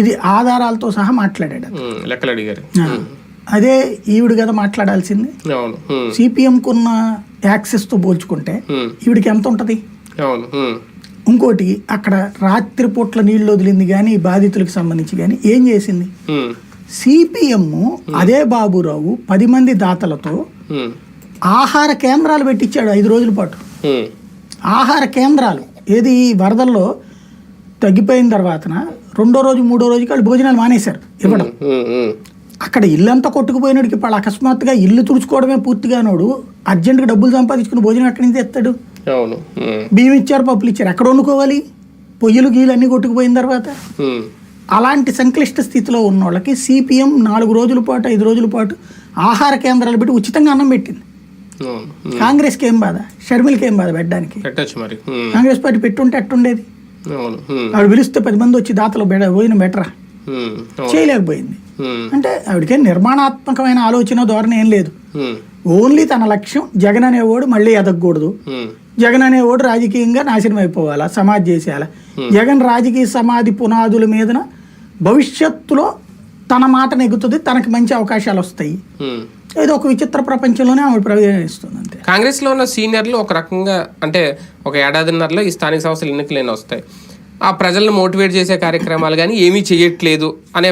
ఇది ఆధారాలతో సహా మాట్లాడాడు లెక్కలు అడిగారు. అదే ఈవిడ కదా మాట్లాడాల్సింది. సిపిఎంకున్న యాక్సెస్తో పోల్చుకుంటే ఈవిడికి ఎంత ఉంటుంది? ఇంకోటి అక్కడ రాత్రిపూట్ల నీళ్ళు వదిలింది కానీ బాధితులకు సంబంధించి కానీ ఏం చేసింది? సిపిఎం అదే బాబురావు పది మంది దాతలతో ఆహార కేంద్రాలు పెట్టించాడు ఐదు రోజుల పాటు. ఆహార కేంద్రాలు. ఏది ఈ వరదల్లో తగ్గిపోయిన తర్వాతన రెండో రోజు మూడో రోజుకి వాళ్ళు భోజనాలు మానేశారు ఇవ్వడం. అక్కడ ఇల్లంతా కొట్టుకుపోయినోడికి వాళ్ళు అకస్మాత్తుగా ఇల్లు తుడుచుకోవడమే పూర్తిగా నోడు. అర్జెంటుగా డబ్బులు సంపాదించుకుని భోజనం ఎక్కడి నుంచి ఉమ్, బియ్యం ఇచ్చారు పప్పులు ఇచ్చారు. ఎక్కడ వండుకోవాలి? పొయ్యిలు గీలు అన్నీ కొట్టుకుపోయిన తర్వాత? అలాంటి సంక్లిష్ట స్థితిలో ఉన్న వాళ్ళకి సిపిఎం నాలుగు రోజుల పాటు ఐదు రోజుల పాటు ఆహార కేంద్రాలు పెట్టి ఉచితంగా అన్నం పెట్టింది. కాంగ్రెస్కి ఏం బాధ? షర్మిలకి ఏం బాధ పెట్టడానికి? కాంగ్రెస్ పార్టీ పెట్టుంటే ఉమ్, ఆవిడ పిలిస్తే పది మంది వచ్చి దాతలు బెడ పోయిన బెటరా? చేయలేకపోయింది. అంటే ఆవిడకే నిర్మాణాత్మకమైన ఆలోచన ధోరణి ఏం లేదు. ఓన్లీ తన లక్ష్యం జగన్ అనేవాడు మళ్ళీ ఎదగకూడదు. జగన్ అనేవాడు రాజకీయంగా నాశనం అయిపోవాలా సమాధి చేసేయాలా? జగన్ రాజకీయ సమాధి పునాదుల మీదన భవిష్యత్తులో తన మాట నెగ్గుతుంది తనకి మంచి అవకాశాలు వస్తాయి. ఏదో ఒక విచిత్ర ప్రపంచంలోనే ఆవిడ ప్రవేశిస్తుంది. కాంగ్రెస్లో ఉన్న సీనియర్లు ఒక రకంగా అంటే ఒక ఏడాదిన్నరలో ఈ స్థానిక సంస్థలు ఎన్నికలు వస్తాయి ఆ ప్రజలను మోటివేట్ చేసే కార్యక్రమాలు కానీ ఏమీ చేయట్లేదు అనే